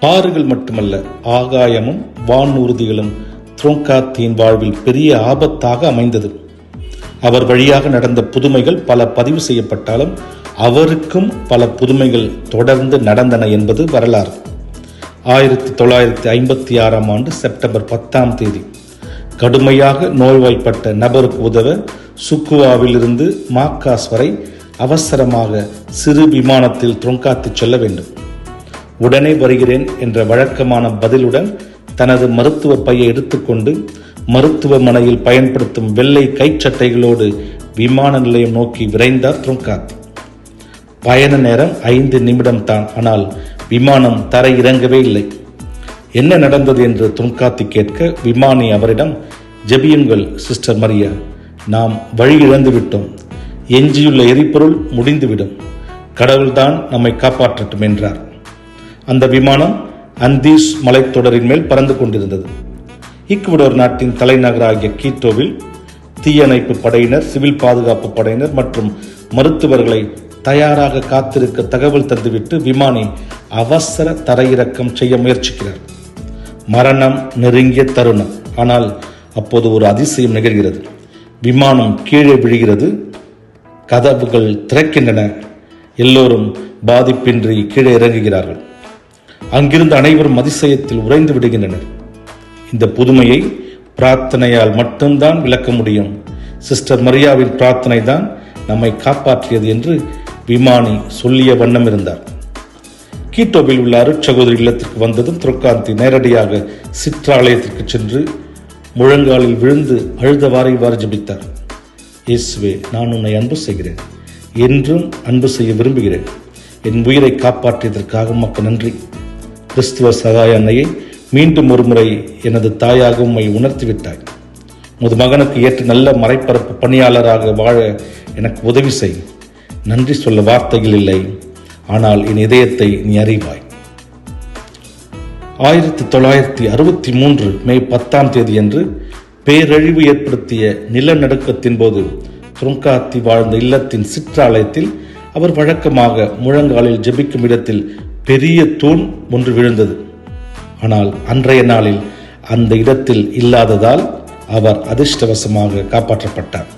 ஆறுகள் மட்டுமல்ல ஆகாயமும் வானூர்திகளும் துரோங்காத்தியின் வாழ்வில் பெரிய ஆபத்தாக அமைந்தது. அவர் வழியாக நடந்த புதுமைகள் பல பதிவு செய்யப்பட்டாலும் அவருக்கும் பல புதுமைகள் தொடர்ந்து நடந்தன என்பது வரலாறு. ஆயிரத்தி தொள்ளாயிரத்தி ஐம்பத்தி ஆறாம் ஆண்டு செப்டம்பர் பத்தாம் தேதி கடுமையாக நோய்வாய்ப்பட்ட நபருக்கு உதவ சுக்குவாவிலிருந்து மாக்காஸ் வரை அவசரமாக சிறு விமானத்தில் தொங்காத்தி செல்ல வேண்டும். உடனே வருகிறேன் என்ற வழக்கமான பதிலுடன் தனது மருத்துவ பையை எடுத்துக்கொண்டு மருத்துவமனையில் பயன்படுத்தும் வெள்ளை கைச்சட்டைகளோடு விமான நிலையம் நோக்கி விரைந்தார் துருங்காத். பயண நேரம் ஐந்து நிமிடம் தான் ஆனால் விமானம் தரை இறங்கவே இல்லை. என்ன நடந்தது என்று துன்காத்தி கேட்க விமானி அவரிடம் ஜெபியுங்கள் சிஸ்டர் மரியா நாம் வழி இழந்து விட்டோம். எஞ்சியுள்ள எரிபொருள் முடிந்துவிடும். கடவுள்தான் நம்மை காப்பாற்றட்டும் என்றார். அந்த விமானம் அந்தீஸ் மலைத்தொடரின் மேல் பறந்து கொண்டிருந்தது. ஈக்குவடோர் நாட்டின் தலைநகராகிய கீட்டோவில் தீயணைப்பு படையினர் சிவில் பாதுகாப்பு படையினர் மற்றும் மருத்துவர்களை தயாராக காத்திருக்க தகவல் தந்துவிட்டு விமானி அவசர தரையிறக்கம் செய்ய முயற்சிக்கிறார். மரணம் நெருங்கிய தருணம். ஆனால் அப்போது ஒரு அதிசயம் நிகழ்கிறது. விமானம் கீழே விழுகிறது. கதவுகள் திறக்கின்றன. எல்லோரும் பாதிப்பின்றி கீழே இறங்குகிறார்கள். அங்கிருந்து அனைவரும் அதிசயத்தில் உறைந்து விடுகின்றனர். இந்த புதுமையை பிரார்த்தனையால் மட்டும்தான் விளக்க முடியும். சிஸ்டர் மரியாவின் பிரார்த்தனை தான் நம்மை காப்பாற்றியது என்று விமானி சொல்லிய வண்ணம் இருந்தார். கீட்டோவில் உள்ள அருட்சகோதரி இல்லத்திற்கு வந்ததும் துர்காந்தி நேரடியாக சிற்றாலயத்திற்கு சென்று முழங்காலில் விழுந்து அழுதவாறு இவ்வாறு ஜபித்தார். இயேசுவே நான் உன்னை அன்பு செய்கிறேன். என்றும் அன்பு செய்ய விரும்புகிறேன். என் உயிரை காப்பாற்றியதற்காக உமக்கு நன்றி. கிறிஸ்துவ சகாய அன்னையை மீண்டும் ஒருமுறை எனது தாயாக உம்மை உணர்த்திவிட்டாய். உமது மகனுக்கு ஏற்று நல்ல மறைப்பரப்பு பணியாளராக வாழ எனக்கு உதவி செய். நன்றி சொல்ல வார்த்தைகள் இல்லை. ஆனால் என் இதயத்தை நீ அறிவாய். ஆயிரத்தி தொள்ளாயிரத்தி அறுபத்தி மூன்று மே பத்தாம் தேதி அன்று பேரழிவு ஏற்படுத்திய நிலநடுக்கத்தின் போது துருங்காத்தி வாழ்ந்த இல்லத்தின் சிற்றாலயத்தில் அவர் வழக்கமாக முழங்காலில் ஜெபிக்கும் இடத்தில் பெரிய தூண் ஒன்று விழுந்தது. ஆனால் அன்றைய நாளில் அந்த இடத்தில் இல்லாததால் அவர் அதிர்ஷ்டவசமாக காப்பாற்றப்பட்டார்.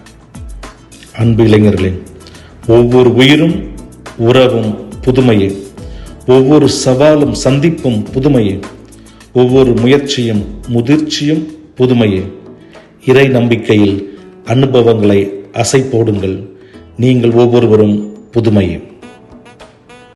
அன்பு இளைஞர்களே ஒவ்வொரு உயிரும் உறவும் புதுமையே. ஒவ்வொரு சவாலும் சந்திப்பும் புதுமையே. ஒவ்வொரு முயற்சியும் முதிர்ச்சியும் புதுமையே. இறை நம்பிக்கையில் அனுபவங்களை அசை போடுங்கள் நீங்கள் ஒவ்வொருவரும் புதுமையே.